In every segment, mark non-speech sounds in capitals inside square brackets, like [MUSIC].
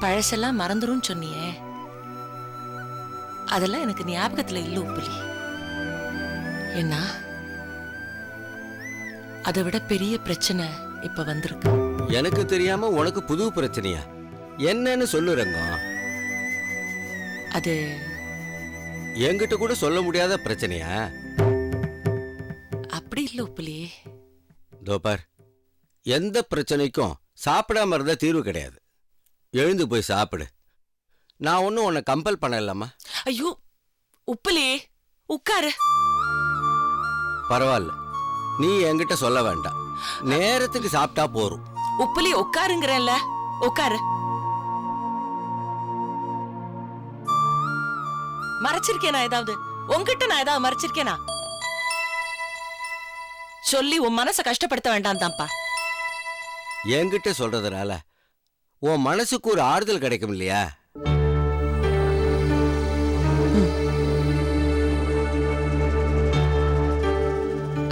பழசெல்லாம் மறந்துரும் சொன்னியே. அதெல்லாம் எனக்கு ஞாபகத்துல இல்ல உப்புலி. என்ன அதை விட பெரிய பிரச்சனை இப்ப வந்திருக்கு. எனக்கு தெரியாம உனக்கு புது பிரச்சனையா? என்னன்னு சொல்லு ரங்கம். அது என்கிட்ட கூட சொல்ல முடியாத பிரச்சனையா? அப்படி இல்ல உப்புலி. தோபார் எந்த பிரச்சனைக்கும் சாப்பிடாம இருந்தா தீர்வு கிடையாது. எழுந்து போய் சாப்பிடு. நான் ஒன்றும் உன்னை கம்பல் பண்ணலாமா ஐயோ உப்புலி உட்காரு. பரவாயில்ல. நீ என்கிட்ட சொல்ல வேண்டாம். நேரத்துக்கு சாப்பிட்டா போரும் உப்புலி உட்காருங்கிறேன்ல. உட்காரு. மறைச்சிருக்கேனா ஏதாவது? உன்கிட்ட நான் ஏதாவது மறைச்சிருக்கேனா? சொல்லி உன் மனசை கஷ்டப்படுத்த வேண்டாம் தான்ப்பா என்கிட்ட சொல்றதுனால உன் மனசுக்கு ஒரு ஆறுதல் கிடைக்கும் இல்லையா?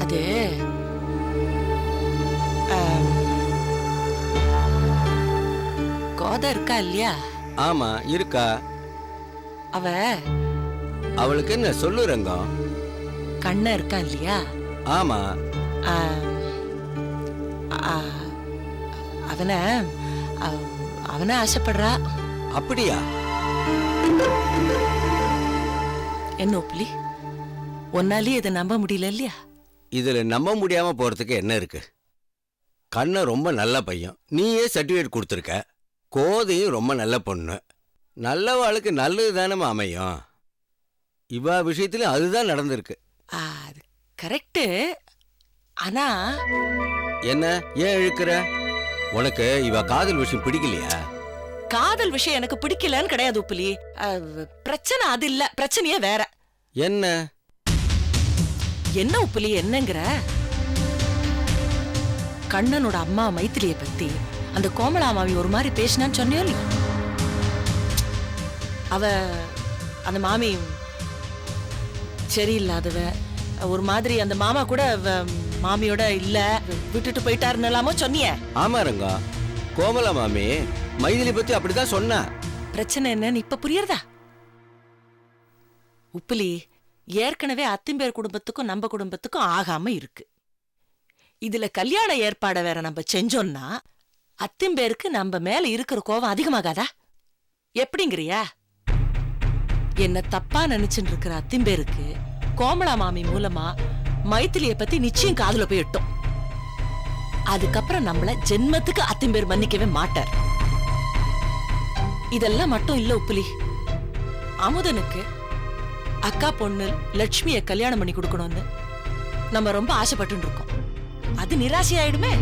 அது கோதை இருக்கா இல்லையா? ஆமா இருக்கா. அவ அவளுக்கு என்ன சொல்லு ரங்கம்? கண்ண இருக்கா இல்லையா? ஆமா. அவனை அவ- அவனை ஆசைப்படுறா? அப்படியா? என்ன ஒப்புலி? உன்னாலேயே இதை நம்ப முடியல இல்லையா? இதுல நம்ப முடியாம போறதுக்கு என்ன இருக்கு? கண்ண ரொம்ப நல்ல பையன். நீயே சர்டிஃபிகேட் கொடுத்துருக்க. கோதையும் ரொம்ப நல்ல பொண்ணு. நல்லவாளுக்கு நல்லது தானே அமையும். இவா விஷயத்துலயும் அதுதான் நடந்திருக்கு. ஆ, அது கரெக்டு ஆனா என்ன? ஏன் இழுக்கிற? உனக்கு இவ காதல் விஷயம் பிடிக்கலையா? காதல் விஷயம் எனக்கு பிடிக்கலன்னு கிடையாது உப்புலி. பிரச்சனை அது இல்ல. பிரச்சனையே வேற. என்ன? என்ன உப்புலி என்னங்கிற? கண்ணனோட அம்மா மைத்திலிய பத்தி அந்த கோமலா மாமி ஒரு மாதிரி பேசினான்னு சொன்னியோ இல்லையா? அவ அந்த மாமி சரியில்லாதவ. ஒரு மாதிரி அந்த மாமா கூட அவ மாமியோட இல்ல விட்டுட்டு போயிட்டாருன்னு சொன்னியே. ஆமா ரங்கா. கோமலா மாமி மைதிலி பத்தி அப்படிதான் சொன்னா. பிரச்சனை என்னன்னு இப்ப புரியுறதா? உப்புலி ஏற்கனவே அத்திம்பேர் குடும்பத்துக்கும் நம்ம குடும்பத்துக்கும் ஆகாம இருக்கு. இதுல கல்யாண ஏற்பாடை வேற நம்ம செஞ்சோம்னா அத்திம்பேருக்கு நம்ம மேல இருக்கிற கோவம் அதிகமாகாதா? எப்படிங்கிறியா? என்ன தப்பா நினைச்சுட்டு இருக்கிற அத்திம்பேருக்கு கோமலா மாமி மூலமா மைத்திலிய பத்தி நிச்சயம் காதுல போய் எட்டும். அதுக்கப்புறம் நம்மள ஜென்மத்துக்கு அத்திம்பேர் மன்னிக்கவே மாட்டார். இதெல்லாம் மட்டும் இல்ல உப்புலி. அமுதனுக்கு அக்கா பொண்ணு லட்சுமிய கல்யாணம் பண்ணி கொடுக்கணும்னு நம்ம ரொம்ப ஆசைப்பட்டு இருக்கோம். அது நிராசை ஆயிடுமே.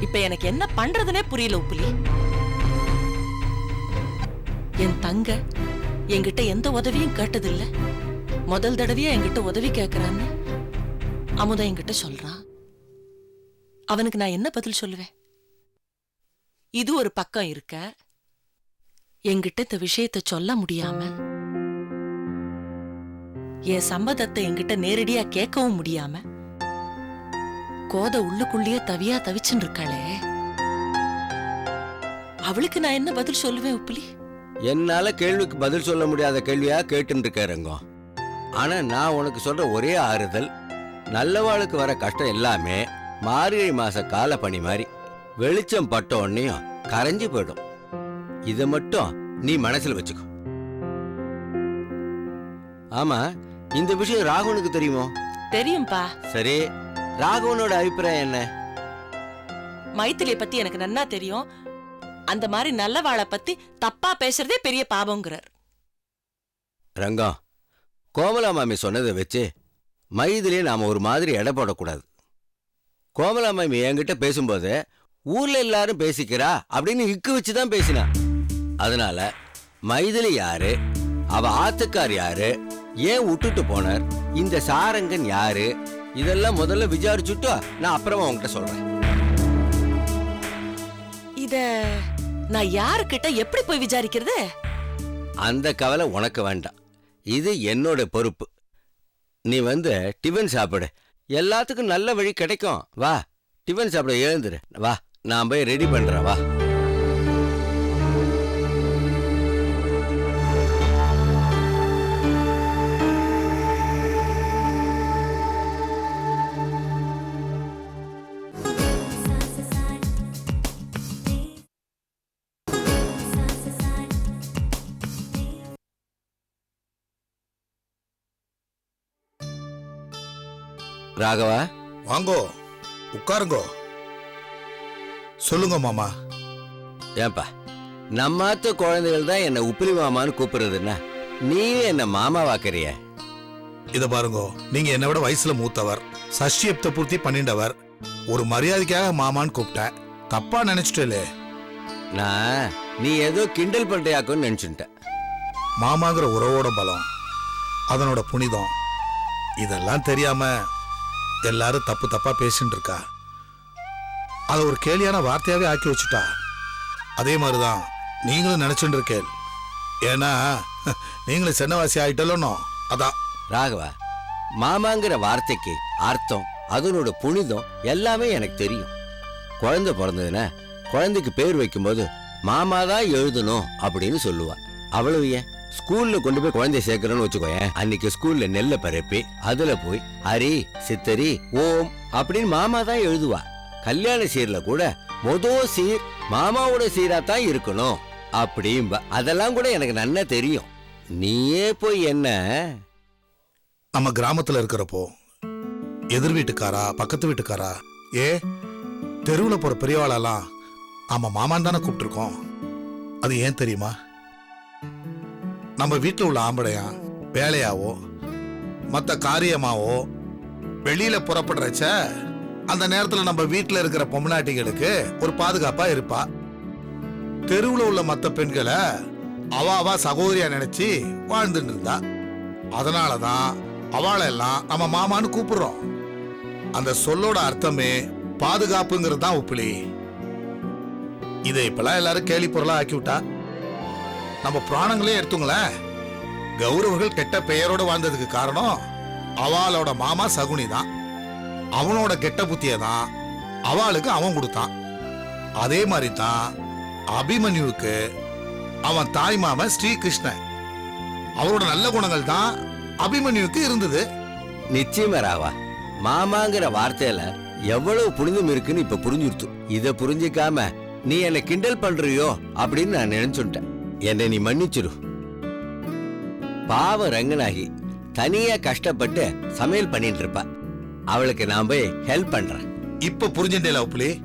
இப்ப எனக்கு என்ன பண்றதுனே புரியல உப்புலி. என் தங்க என்கிட்ட எந்த உதவியும் கேட்டதில்லை. முதல் தடவையா என்கிட்ட உதவி கேட்கறான்னு அமுதா என்கிட்ட சொல்றான் அவனுக்கு நான் என்ன பதில் சொல்லுவேன்? இது ஒரு பக்கம் இருக்க என்கிட்ட இந்த விஷயத்த சொல்ல முடியாம என் சம்மதத்தை என்கிட்ட நேரடியா கேட்கவும் முடியாம கோத உள்ளுக்குள்ளேயே தவியா தவிச்சுன்னு இருக்காளே. அவளுக்கு நான் என்ன பதில் சொல்லுவேன் உப்பிலி? என்னால கேள்விக்கு பதில் சொல்ல முடியாத கேள்வியா கேட்டுன்னு இருக்க ரங்கம் ஆனா நான் உனக்கு சொல்ற ஒரே ஆறுதல் நல்லவாளுக்கு வர கஷ்டம் எல்லாமே மார்கழி மாச கால பனி மாதிரி. வெளிச்சம் பட்ட உடனேயும் கரைஞ்சு போயிடும். இத மட்டும் நீ மனசுல வச்சுக்கோ. ஆமா இந்த விஷயம் ராகவனுக்கு தெரியுமோ? தெரியும்பா. சரி ராகவனோட அபிப்பிராயம் என்ன? மைத்திலிய பத்தி எனக்கு நன்னா தெரியும். அந்த மாதிரி நல்லவாளை பத்தி தப்பா பேசுறதே பெரிய பாவங்கிறார். ரங்கம் கோமலா மாமி சொன்னதை வச்சு மைதிலே நாம ஒரு மாதிரி எடை போடக்கூடாது. கோமலா மாமி என்கிட்ட பேசும்போது ஊர்ல எல்லாரும் பேசிக்கிறா? அப்படின்னு இக்கு வச்சு தான் பேசினா. அதனால மைதிலி யாரு? அவ ஆத்துக்கார் யாரு? ஏன் விட்டுட்டு போனார்? இந்த சாரங்கன் யாரு? இதெல்லாம் முதல்ல விசாரிச்சுட்டு நான் அப்புறமா உன்கிட்ட சொல்றேன். இத நான் யாருக்கிட்ட எப்படி போய் விசாரிக்கிறது? அந்த கவலை உனக்கு வேண்டாம். இது என்னோட பொறுப்பு. நீ வந்து டிஃபன் சாப்பிடு. எல்லாத்துக்கும் நல்ல வழி கிடைக்கும். வா டிஃபன் சாப்பிட எழுந்துரு. வா நான் போய் ரெடி பண்றேன். வா. ராகவா? வாங்கோ உட்காருங்கோ. சொல்லுங்க மாமா. ஏன்பா நம்மாத்த குழந்தைகள் தான் என்ன உப்பிலி மாமான்னு கூப்பிடுறதுன்னா நீயும் என்ன மாமா வாக்குறிய இத பாருங்கோ நீங்க என்னை விட வயசுல மூத்தவர் சஷ்டியப்த பூர்த்தி பண்ணிண்டவர் ஒரு மரியாதைக்காக மாமான்னு கூப்பிட்டேன் தப்பா நினைச்சிட்டே நான் நீ ஏதோ கிண்டல் பண்றியாக்குன்னு நினைச்சுட்டேன் மாமாங்கிற உறவோட பலம் அதனோட புனிதம் இதெல்லாம் தெரியாம எல்லாரும் தப்பு தப்பா பேசிட்டு இருக்கா? அதை ஒரு கேலியான வார்த்தையாவே ஆக்கி வச்சுட்டா? அதே மாதிரிதான் நீங்களும் நினைச்சுட்டு இருக்கேன். ஏன்னா நீங்களும் சென்னவாசி ஆயிட்டலோ அதான். ராகவா மாமாங்கிற வார்த்தைக்கு அர்த்தம் அதனோட புனிதம் எல்லாமே எனக்கு தெரியும். குழந்தை பிறந்ததுன்னா குழந்தைக்கு பேர் வைக்கும்போது மாமா தான் எழுதணும் அப்படின்னு சொல்லுவா. அவ்வளவு ஏன்? ஸ்கூல்ல கொண்டு போய் குழந்தைய சேர்க்கறோம்னு வச்சுக்கோயேன். அன்னைக்கு ஸ்கூல்ல நெல்லை பரப்பி அதுல போய் ஹரி சித்தரி ஓம் அப்படின்னு மாமா தான் எழுதுவா. கல்யாண சீர்ல கூட மொதோ சீர் மாமாவோட சீரா தான் இருக்கணும் அப்படிம்பா. அதெல்லாம் கூட எனக்கு நன்னா தெரியும். நீயே போய் என்ன? நம்ம கிராமத்துல இருக்கிறப்போ எதிர் வீட்டுக்காரா பக்கத்து வீட்டுக்காரா? ஏ தெருவில் போற பெரியவாளெல்லாம் ஆமா மாமான் தானே கூப்பிட்டுருக்கோம். அது ஏன் தெரியுமா? நம்ம வீட்டில் உள்ள ஆம்படையா வேலையாவோ மற்ற காரியமாவோ வெளியில புறப்படுறச்ச அந்த நேரத்தில் நம்ம வீட்டில் இருக்கிற பொம்னாட்டிகளுக்கு ஒரு பாதுகாப்பா இருப்பா. தெருவில் உள்ள மற்ற பெண்களை அவா அவ சகோதரியா நினைச்சு வாழ்ந்துட்டு இருந்தா. அதனாலதான் அவளை எல்லாம் நம்ம மாமான்னு கூப்பிடுறோம். அந்த சொல்லோட அர்த்தமே பாதுகாப்புங்கிறது தான் உப்பிலி. இதை இப்பெல்லாம் எல்லாரும் கேலி பொருளாக ஆக்கி விட்டா நம்ம புராணங்களே எடுத்துங்களேன். கௌரவர்கள் கெட்ட பெயரோட வாழ்ந்ததுக்கு காரணம் அவளோட மாமா சகுனி தான். அவனோட கெட்ட புத்திய தான் அவளுக்கு அவன் கொடுத்தான். அதே மாதிரி தான் அபிமன்யுவுக்கு அவன் தாய் மாமன் ஸ்ரீகிருஷ்ணன். அவரோட நல்ல குணங்கள் தான் அபிமன்யுவுக்கு இருந்தது. நிச்சயமா ராவா. மாமாங்கிற வார்த்தையில எவ்வளவு புனிதம் இருக்குன்னு இப்ப புரிஞ்சுடுத்து இத புரிஞ்சுக்காம நீ என்னை கிண்டல் பண்றியோ? அப்படின்னு நான் நினைச்சுட்டேன். என்னை நீ மன்னிச்சிரு. பாவ ரங்கனாகி தனியா கஷ்டப்பட்டு சமையல் பண்ணிட்டு இருப்பா. அவளுக்கு நான் போய் ஹெல்ப் பண்றேன். இப்ப புரிஞ்சுட்டேல உப்புலி?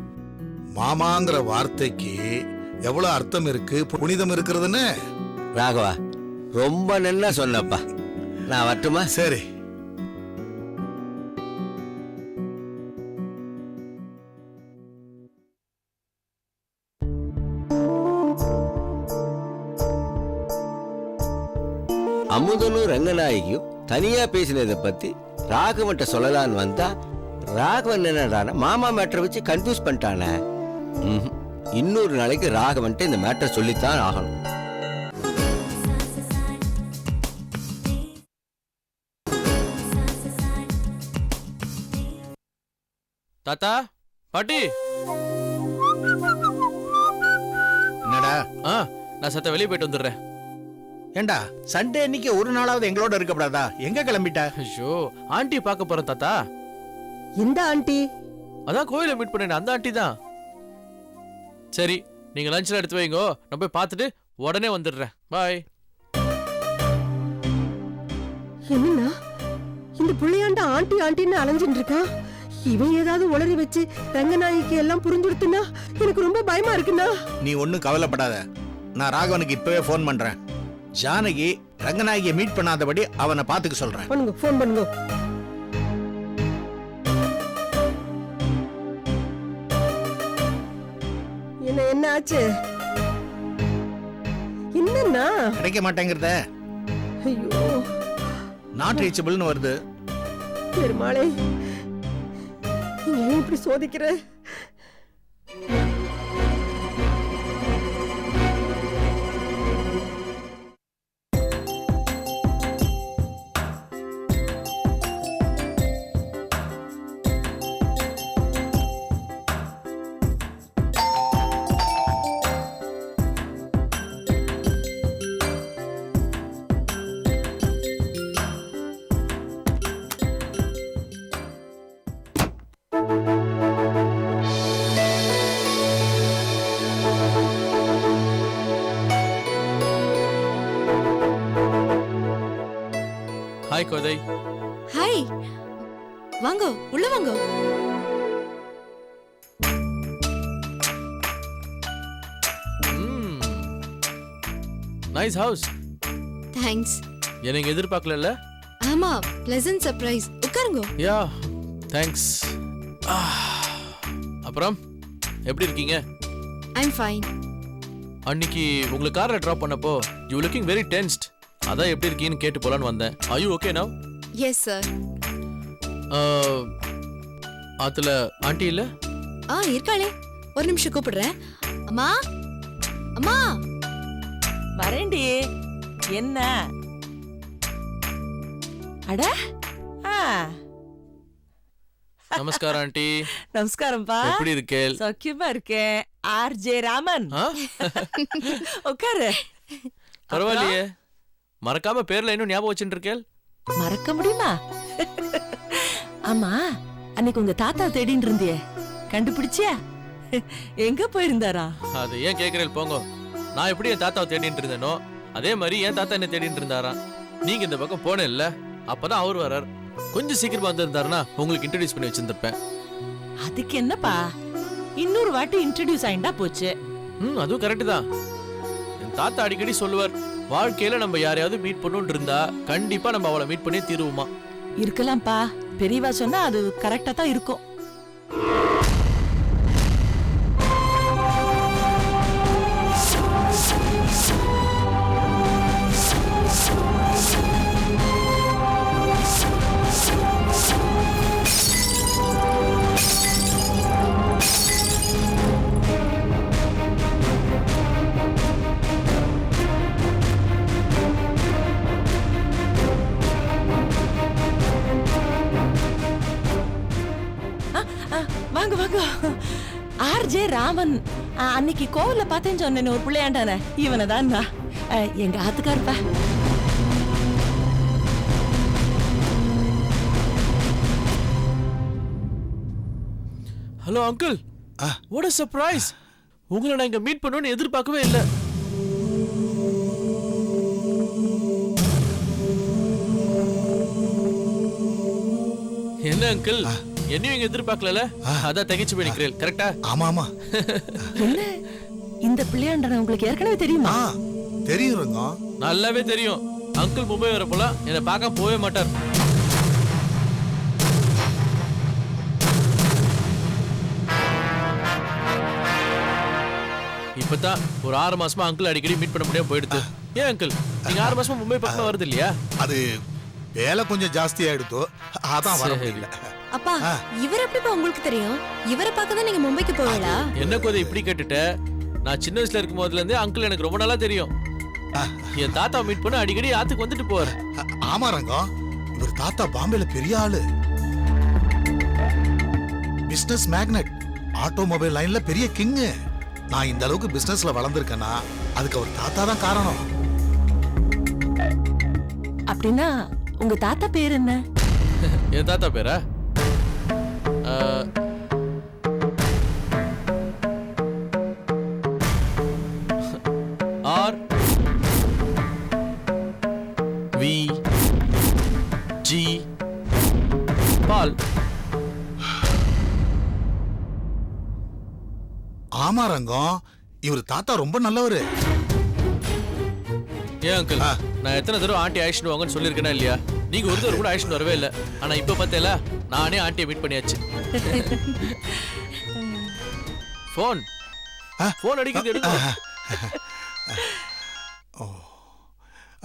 மாமாங்கிற வார்த்தைக்கு எவ்வளவு அர்த்தம் இருக்கு? புனிதம் இருக்கிறதுன்னு? ராகவா ரொம்ப நன்னா சொன்னப்பா. நான் வரட்டுமா? சரி. அமுதனும் ரங்கநாயகியும் தனியா பேசினதை பத்தி ராகவன்ட்ட சொல்லலான்னு வந்தா ராகவன் என்னடானா மாமா மேட்டரை வச்சு கன்ஃபியூஸ் பண்ணிட்டானே. இன்னொரு நாளைக்கு ராகவன்ட்ட இந்த மேட்டர் சொல்லித்தான் ஆகணும். தாத்தா பாட்டி. என்னடா? ஆ நான் சத்த வெளியே போயிட்டு வந்துடுறேன். ஏண்டா சண்டே அன்னைக்கு ஒரு நாளாவது எங்களோட இருக்கக்கூடாதா எங்க கிளம்பிட்ட? ஐயோ ஆண்டி பார்க்க போறேன் தாத்தா. எந்த ஆண்டி? அதான் கோயில மீட் பண்ணேன் அந்த ஆண்டி தான். சரி நீங்க லஞ்ச்ல எடுத்து வைங்கோ. நான் போய் பார்த்துட்டு உடனே வந்துடுறேன். பாய் என்னன்னா இந்த புள்ளையாண்ட ஆண்டி ஆண்டின்னு அலைஞ்சிட்டு இருக்கான் இவன் ஏதாவது உளறி வச்சு ரங்கநாயகிக்கு எல்லாம் புரிஞ்சுடுத்துனா எனக்கு ரொம்ப பயமா இருக்குண்ணா. நீ ஒன்னும் கவலைப்படாத. நான் ராகவனுக்கு இப்பவே ஃபோன் பண்றேன். ஜானகி ரங்கநாயகியை மீட் பண்ணாதபடி அவனை பாத்துக்க சொல்றேன். பண்ணுங்க ஃபோன் பண்ணுங்க. என்ன என்ன ஆச்சு? என்னன்னா கிடைக்க மாட்டேங்கிறத. ஐயோ. நாட் ரீச்சபிள்னு வருது. பெருமாளே நீ ஏன் இப்படி சோதிக்கிற? ஹாய் கோதை. ஹாய். வாங்கோ உள்ள வாங்கோ. நைஸ் ஹவுஸ் தேங்க்ஸ் எனக்கு எதிர்பார்க்கல ஆமா பிளசன்ட் சர்ப்ரைஸ் உட்காருங்க. யா தேங்க்ஸ் அப்புறம் எப்படி இருக்கீங்க? ஐம் ஃபைன் அன்னைக்கு உங்களை கார்ல டிராப் பண்ணப்போ யூ லுக்கிங் வெரி டென்ஸ்ட் அதான் எப்படி இருக்கீங்கன்னு கேட்டு போலான்னு வந்தேன். I you okay now yes sir அதுல ஆண்டி இல்ல? ஆ இருக்காளே. ஒரு நிமிஷம் கூப்பிடுறேன். அம்மா அம்மா. வரேண்டி என்ன? அட ஆ, நமஸ்காரம் ஆண்டி. நமஸ்காரம்ப்பா. எப்படி இருக்கேள்? சௌக்கியமா இருக்கேன். R J Raman? உட்காரு. பரவாயில்லையே. மறக்காம பேர்ல இன்னும் ஞாபகம் வச்சுட்டு இருக்கேள் மறக்க முடியுமா? ஆமா அன்னைக்கு உங்க தாத்தா தேடின்னு இருந்தியே. கண்டுபிடிச்சியா? எங்க போயிருந்தாரா? அது ஏன் கேக்குறேன் போங்க. நான் எப்படி என் தாத்தாவை தேடிட்டு இருந்தேனோ அதே மாதிரி என் தாத்தா என்ன தேடிட்டு இருந்தாராம் நீங்க இந்த பக்கம் போனே இல்ல அப்பதான் அவர் வரார். கொஞ்சம் சீக்கிரமா வந்திருந்தாருன்னா உங்களுக்கு இன்ட்ரடியூஸ் பண்ணி வச்சிருந்திருப்பேன். அதுக்கு என்னப்பா? இன்னொரு வாட்டி இன்ட்ரடியூஸ் ஆயிண்டா போச்சு. ம் அதுவும் கரெக்ட் தான். என் தாத்தா அடிக்கடி சொல்லுவார் வாழ்க்கையில நம்ம யாரையாவது மீட் பண்ணணும்னு இருந்தா கண்டிப்பா நம்ம அவளை மீட் பண்ணி தீருவோமா? இருக்கலாம்ப்பா. பெரியவா சொன்னா அது கரெக்டா தான் இருக்கும். R J Raman. ஆ, அன்னைக்கு கோவில்ல பார்த்தேன்னு சொன்னேன் ஒரு பிள்ளையாண்டான. இவனை தான் எங்க ஆத்துக்காருப்பா ஹலோ அங்கிள். ஆ. வாட் a சர்ப்ரைஸ் உங்களை நான் இங்க மீட் பண்ணணும்னு எதிர்பார்க்கவே இல்லை. என்ன அங்கிள்? என்னையும் இங்க எதிர்பார்க்கல அதான் தகைச்சு போய் நிக்கிறேன். கரெக்டா ஆமா ஆமா. என்ன? இந்த பிள்ளையாண்டன உங்களுக்கு ஏற்கனவே தெரியுமா? தெரியும் ரங்கம். நல்லாவே தெரியும். அங்கிள் மும்பை வரப்போலாம் என்னை பார்க்க போவே மாட்டார். இப்பதான் ஒரு ஆறு மாசமா அங்கிள் அடிக்கடி மீட் பண்ண முடியாம போயிடுது. ஏன் அங்கிள்? நீங்க ஆறு மாசமா மும்பை பக்கம் வருது இல்லையா? அது வேலை கொஞ்சம் ஜாஸ்தி ஆயிடுத்தோ அதான் வர. முடியல. அப்பா இவர் எப்படிப்பா உங்களுக்கு தெரியும்? இவரை பார்க்க தான் நீங்க மும்பைக்கு போவீங்களா? என்ன கோதை இப்படி கேட்டுட்ட? நான் சின்ன வயசுல இருக்கும் போதுல இருந்தே அங்கிள் எனக்கு ரொம்ப நாளா தெரியும். என் தாத்தா மீட் பண்ண அடிக்கடி ஆத்துக்கு வந்துட்டு போவார். ஆமா ரங்கம். இவர் தாத்தா பாம்பேல பெரிய ஆளு. பிசினஸ் மேக்னெட் ஆட்டோமொபைல் லைன்ல பெரிய கிங்கு நான் இந்த அளவுக்கு பிசினஸ்ல வளர்ந்துருக்கேன்னா அதுக்கு அவர் தாத்தா தான் காரணம். அப்படின்னா உங்க தாத்தா பேர் என்ன? என் தாத்தா பேரா? R V G Paul. ஆமா ரங்கம். இவர் தாத்தா ரொம்ப நல்லவரு. ஏன் அங்கிள். நான் எத்தனை தடவை ஆண்டி அழைச்சிட்டு வாங்கன்னு சொல்லியிருக்கேனா இல்லையா? நீங்க ஒரு தடவை கூட அழைச்சிட்டு வரவே இல்லை. ஆனா இப்ப பார்த்தேல நானே ஆண்டியை மீட் பண்ணியாச்சு. ஃபோன். ஃபோன் அடிக்கிறது எடுங்க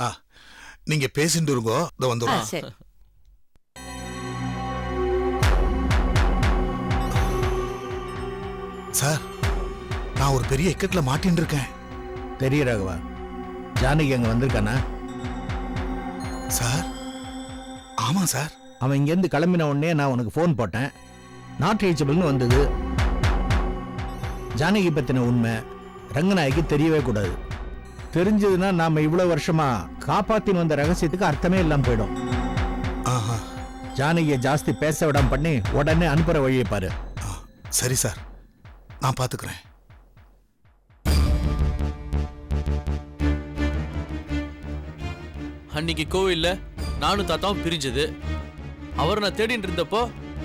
ஆ. நீங்க பேசிட்டு இருங்கோ. இதோ வந்துடும் சரி. நான் ஒரு பெரிய இக்கட்ல மாட்டின்னு இருக்கேன். தெரிய ராகவா. ஜானகி அங்க வந்திருக்கானா? சார் ஆமா சார் அவன் இங்கேருந்து கிளம்பின உடனே நான் உனக்கு ஃபோன் போட்டேன். நாட் ரீச்சபிள்னு வந்தது. ஜானகி பத்தின உண்மை ரங்கநாயகி தெரியவே கூடாது. தெரிஞ்சதுன்னா நாம இவ்வளவு வருஷமா காப்பாத்தின்னு வந்த ரகசியத்துக்கு அர்த்தமே இல்லாம போயிடும். ஆஹா. ஜானகியை ஜாஸ்தி பேச விடாம பண்ணி உடனே அனுப்புற வழியை பாரு. ஆ, சரி சார் நான் பாத்துக்கிறேன். அன்னைக்கு கோவில்ல நானும் தாத்தாவும் பிரிஞ்சது. அவர் நான் தேடிட்டு இருந்தப்போ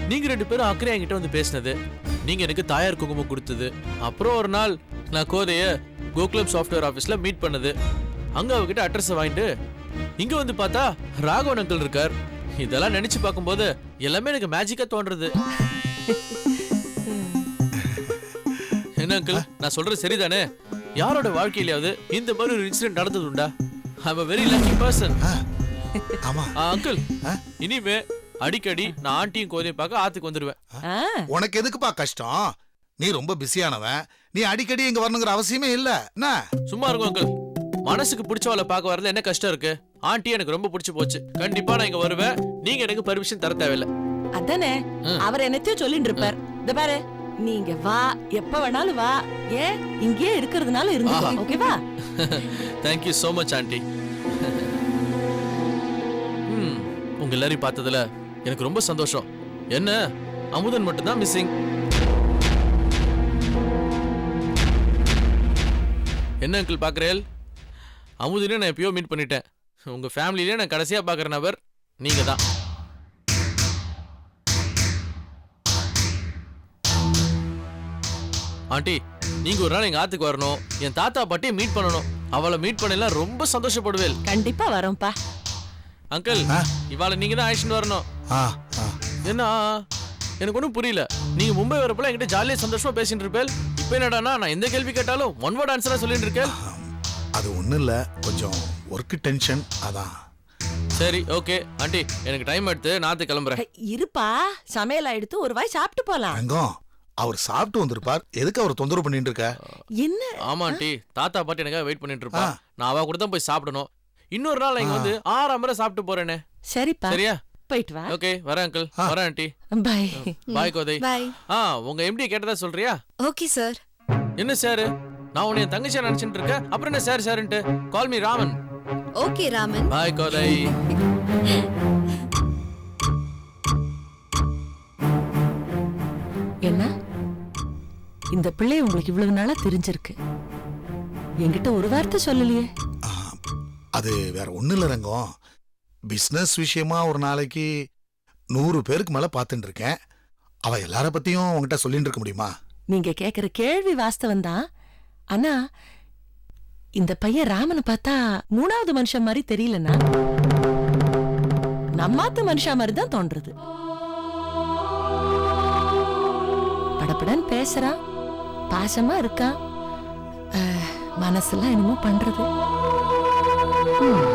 நீங்க ரெண்டு பேரும் அக்கறை என்கிட்ட வந்து பேசினது. நீங்க எனக்கு தாயார் குங்குமம் கொடுத்தது. அப்புறம் ஒரு நாள் நான் கோதைய கோகுலம் சாஃப்ட்வேர் ஆஃபீஸில் மீட் பண்ணது. அங்க அவகிட்ட அட்ரஸ் வாங்கிட்டு இங்க வந்து பார்த்தா ராகவன் அங்கிள் இருக்கார். இதெல்லாம் நினைச்சு பார்க்கும்போது எல்லாமே எனக்கு மேஜிக்கா தோன்றது. என்ன அங்கிள் நான் சொல்றது சரிதானே? யாரோட வாழ்க்கையிலாவது இந்த மாதிரி ஒரு இன்சிடென்ட் நடந்தது உண்டா I a very lucky person ஆமா. அங்கிள்? இனிமே அடிக்கடி நான் ஆண்டியும் கோதையும் பார்க்க ஆத்துக்கு வந்துடுவேன். உனக்கு எதுக்குப்பா கஷ்டம்? நீ ரொம்ப பிஸியானவன். நீ அடிக்கடி இங்க வரணுங்கிற அவசியமே இல்ல. என்ன? சும்மா இருக்கும் அங்கிள் மனசுக்கு பிடிச்சவளை பார்க்க வரதுல என்ன கஷ்டம் இருக்கு? ஆண்டி எனக்கு ரொம்ப பிடிச்சு போச்சு. கண்டிப்பா நான் இங்க வருவேன். நீங்க எனக்கு பர்மிஷன் தர தேவையில்ல. அதானே. அவர் என்னத்தையும் சொல்லிட்டு இருப்பார். இந்த பாரு நீங்க வா. எப்ப வேணாலும் வா. ஏன்? இங்கேயே இருக்கிறதுனால இருந்துக்கோ. ஆஹா. ஓகேவா? [LAUGHS] Thank you so much aunty. உங்க எல்லாரையும் பார்த்ததுல எனக்கு ரொம்ப சந்தோஷம். என்ன? அமுதன் மட்டும்தான் மிஸ்ஸிங் என்ன அங்கிள் பார்க்குறேன் அமுதனையும் நான் எப்பயோ மீட் பண்ணிட்டேன். உங்க ஃபேமிலியிலே நான் கடைசியா பார்க்குற நபர் நீங்க தான் ஆண்டி நீங்க ஒரு நாள் எங்க ஆத்துக்கு வரணும் என் தாத்தா பாட்டியை மீட் பண்ணணும். அவளை மீட் பண்ணலாம் ரொம்ப சந்தோஷப்படுவேன் கண்டிப்பா வரோம்ப்பா. அங்கிள்? இவாளை நீங்க தான் அழைச்சிட்டு வரணும். ஆ ஆ. என்ன எனக்கு ஒன்றும் புரியல. நீங்க மும்பை வரப்பல என்கிட்ட ஜாலியா சந்தோஷமா பேசிட்டு இருப்பேன் இப்போ என்னடானா நான் எந்த கேள்வி கேட்டாலும் ஒன் வேர்ட் ஆன்சரா சொல்லிட்டு இருக்கேன். அது ஒண்ணும் இல்ல. கொஞ்சம் ஒர்க் டென்ஷன் அதான். சரி ஓகே ஆண்டி எனக்கு டைம் எடுத்து நாத்து கிளம்புறேன். இருப்பா. சமையல் ஆயிடுத்து ஒரு வாய் சாப்பிட்டு போலாம். ரங்கம் அவர் சாப்பிட்டு வந்திருப்பார். எதுக்கு அவர் தொந்தரவு பண்ணிட்டு இருக்க? என்ன? ஆமா ஆண்டி. தாத்தா பாட்டி எனக்காக வெயிட் பண்ணிட்டு இருப்பா. நான் அவ கூட தான் போய் சாப்பிடணும். இன்னொரு நாள் இங்க வந்து ஆறாம் முறை சாப்பிட்டு போறேனே. சரிப்பா. சரியா? போயிட்டு வா. ஓகே வரேன் அங்கிள். வரேன் ஆண்டி பாய். பாய் கோதை. பாய். ஆ உங்க எம்டி கேட்டதா சொல்றியா? Okay sir. என்ன சார்? நான் உன்னை தங்கச்சியா நினைச்சிட்டு இருக்கேன். அப்புறம் என்ன sir சார்ன்ட்டு? Call me Raman. Okay Raman. Bye Kothai. என்ன? இந்த பிள்ளை உங்களுக்கு இவ்வளவு நாளா தெரிஞ்சிருக்கு. என்கிட்ட ஒரு வார்த்தை சொல்லலையே. அது வேற ஒண்ணும் இல்ல ரங்கம். பிசினஸ் விஷயமா ஒரு நாளைக்கு நூறு பேருக்கு மேல பார்த்துட்டு இருக்கேன். அவ எல்லார பத்தியும் உங்ககிட்ட சொல்லிட்டு இருக்க முடியுமா? நீங்க கேக்குற கேள்வி வாஸ்தவம் தான். ஆனா இந்த பையன் ராமனை பார்த்தா மூணாவது மனுஷன் மாதிரி தெரியலனா நம்மாத்து மனுஷா மாதிரி தான் தோன்றது படபடன்னு பேசுறான். பாசமா இருக்கான். மனசெல்லாம் என்னமோ பண்றது. ம்.